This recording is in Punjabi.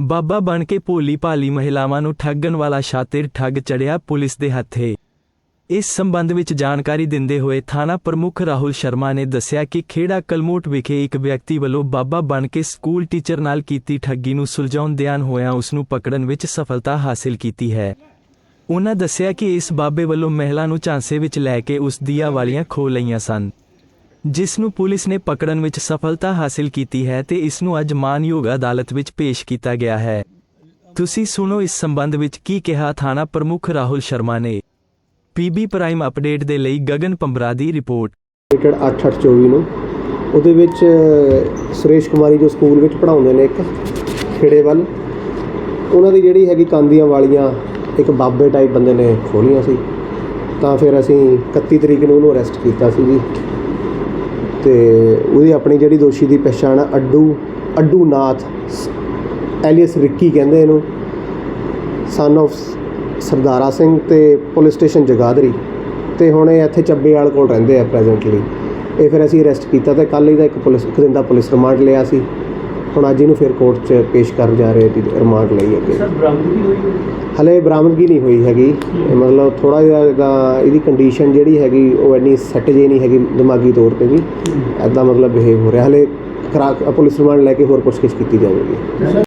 ਬਾਬਾ ਬਣ ਕੇ ਭੋਲੀ ਭਾਲੀ ਮਹਿਲਾਵਾਂ ਨੂੰ ਠੱਗਣ ਵਾਲਾ ਸ਼ਾਤਿਰ ਠੱਗ ਚੜਿਆ ਪੁਲਿਸ ਦੇ ਹੱਥੇ। ਇਸ ਸੰਬੰਧ ਵਿੱਚ ਜਾਣਕਾਰੀ ਦਿੰਦੇ ਹੋਏ ਥਾਣਾ ਪ੍ਰਮੁੱਖ ਰਾਹੁਲ ਸ਼ਰਮਾ ਨੇ ਦੱਸਿਆ ਕਿ ਖੇੜਾ ਕਲਮੋਟ ਵਿਖੇ ਇੱਕ ਵਿਅਕਤੀ ਵੱਲੋਂ ਬਾਬਾ ਬਣ ਕੇ ਸਕੂਲ ਟੀਚਰ ਨਾਲ ਕੀਤੀ ਠੱਗੀ ਨੂੰ ਸੁਲਝਾਉਂਦਿਆਂ ਹੋਇਆਂ ਉਸ ਨੂੰ ਪਕੜਨ ਵਿੱਚ ਸਫਲਤਾ ਹਾਸਲ ਕੀਤੀ ਹੈ। ਉਹਨਾਂ ਦੱਸਿਆ ਕਿ ਇਸ ਬਾਬੇ ਵੱਲੋਂ ਮਹਿਲਾ ਨੂੰ ਝਾਂਸੇ ਵਿੱਚ ਲੈ ਕੇ ਉਸ ਦੀਆਂ ਵਾਲੀਆਂ ਖੋ ਲਈਆਂ ਸਨ। ਜਿਸ ਨੂੰ ਪੁਲਿਸ ਨੇ ਪਕੜਨ ਵਿੱਚ ਸਫਲਤਾ ਹਾਸਲ ਕੀਤੀ ਹੈ ਤੇ ਇਸ ਨੂੰ ਅੱਜ ਮਾਨਯੋਗ ਅਦਾਲਤ ਵਿੱਚ ਪੇਸ਼ ਕੀਤਾ ਗਿਆ ਹੈ। ਤੁਸੀਂ ਸੁਣੋ ਇਸ ਸੰਬੰਧ ਵਿੱਚ ਕੀ ਕਿਹਾ ਥਾਣਾ ਪ੍ਰਮੁੱਖ ਰਾਹੁਲ ਸ਼ਰਮਾ ਨੇ। ਪੀਬੀ ਪ੍ਰਾਈਮ ਅਪਡੇਟ ਦੇ ਲਈ ਗਗਨ ਪੰਬਰਾ ਦੀ ਰਿਪੋਰਟ। ਡੇਟਡ 8824 ਨੂੰ। ਉਹਦੇ ਵਿੱਚ ਸੁਰੇਸ਼ ਕੁਮਾਰੀ ਜੋ ਸਕੂਲ ਵਿੱਚ ਪੜ੍ਹਾਉਂਦੇ ਨੇ ਇੱਕ ਖੇੜੇ ਵੱਲ ਉਹਨਾਂ ਦੀ ਜਿਹੜੀ ਹੈਗੀ ਕਾਂਦੀਆਂ ਵਾਲੀਆਂ ਇੱਕ ਬਾਬੇ ਟਾਈਪ ਬੰਦੇ ਨੇ ਖੋਲੀਆਂ ਸੀ। ਤਾਂ ਫਿਰ ਅਸੀਂ 31 ਤਰੀਕ ਨੂੰ ਉਹਨੂੰ ਅਰੈਸਟ ਕੀਤਾ ਸੀ ਜੀ। ਤੇ ਉਹਦੀ ਆਪਣੀ ਜਿਹੜੀ ਦੋਸ਼ੀ ਦੀ ਪਛਾਣ ਆ, ਅੱਡੂ ਅੱਡੂ ਨਾਥ ਐਲੀਅਸ ਰਿੱਕੀ ਕਹਿੰਦੇ ਇਹਨੂੰ ਸਨ of ਸਰਦਾਰਾ ਸਿੰਘ ਤੇ ਪੁਲਿਸ ਸਟੇਸ਼ਨ ਜਗਾਦਰੀ। ਤੇ ਹੁਣ ਇਹ ਇੱਥੇ ਚੱਬੇਵਾਲ ਕੋਲ ਰਹਿੰਦੇ ਆ ਪ੍ਰੈਜ਼ੈਂਟਲੀ ਇਹ ਫਿਰ ਅਸੀਂ ਅਰੈਸਟ ਕੀਤਾ ਤੇ ਕੱਲ ਇਹਦਾ ਇੱਕ ਪੁਲਿਸ ਇੱਕ ਦਿਨ ਦਾ ਪੁਲਿਸ ਰਿਮਾਂਡ ਲਿਆ ਸੀ। ਹੁਣ ਅੱਜ ਇਹਨੂੰ ਫਿਰ ਕੋਰਟ 'ਚ ਪੇਸ਼ ਕਰਨ ਜਾ ਰਹੇ ਤੇ ਰਿਮਾਂਡ ਲਈ ਅੱਗੇ। ਸਰ ਬਰਾਮਦਗੀ ਹੋਈ ਹੈ? ਹਲੇ ਬਰਾਮਦਗੀ ਨਹੀਂ ਹੋਈ ਹੈਗੀ। ਮਤਲਬ ਥੋੜਾ ਜਿਹਾ ਇਹਦਾ ਕੰਡੀਸ਼ਨ ਜਿਹੜੀ ਹੈਗੀ ਉਹ ਇੰਨੀ ਸੈੱਟ ਜੇ ਨਹੀਂ ਹੈਗੀ ਦਿਮਾਗੀ ਤੌਰ ਤੇ ਵੀ। ਐਦਾਂ ਮਤਲਬ ਬਿਹੇਵ ਹੋ ਰਿਹਾ। ਹਲੇ ਕਰਾ ਪੁਲਿਸ ਰਿਮਾਂਡ ਲੈ ਕੇ ਹੋਰ ਪੁੱਛਗਿੱਛ ਕੀਤੀ ਜਾਵੇਗੀ।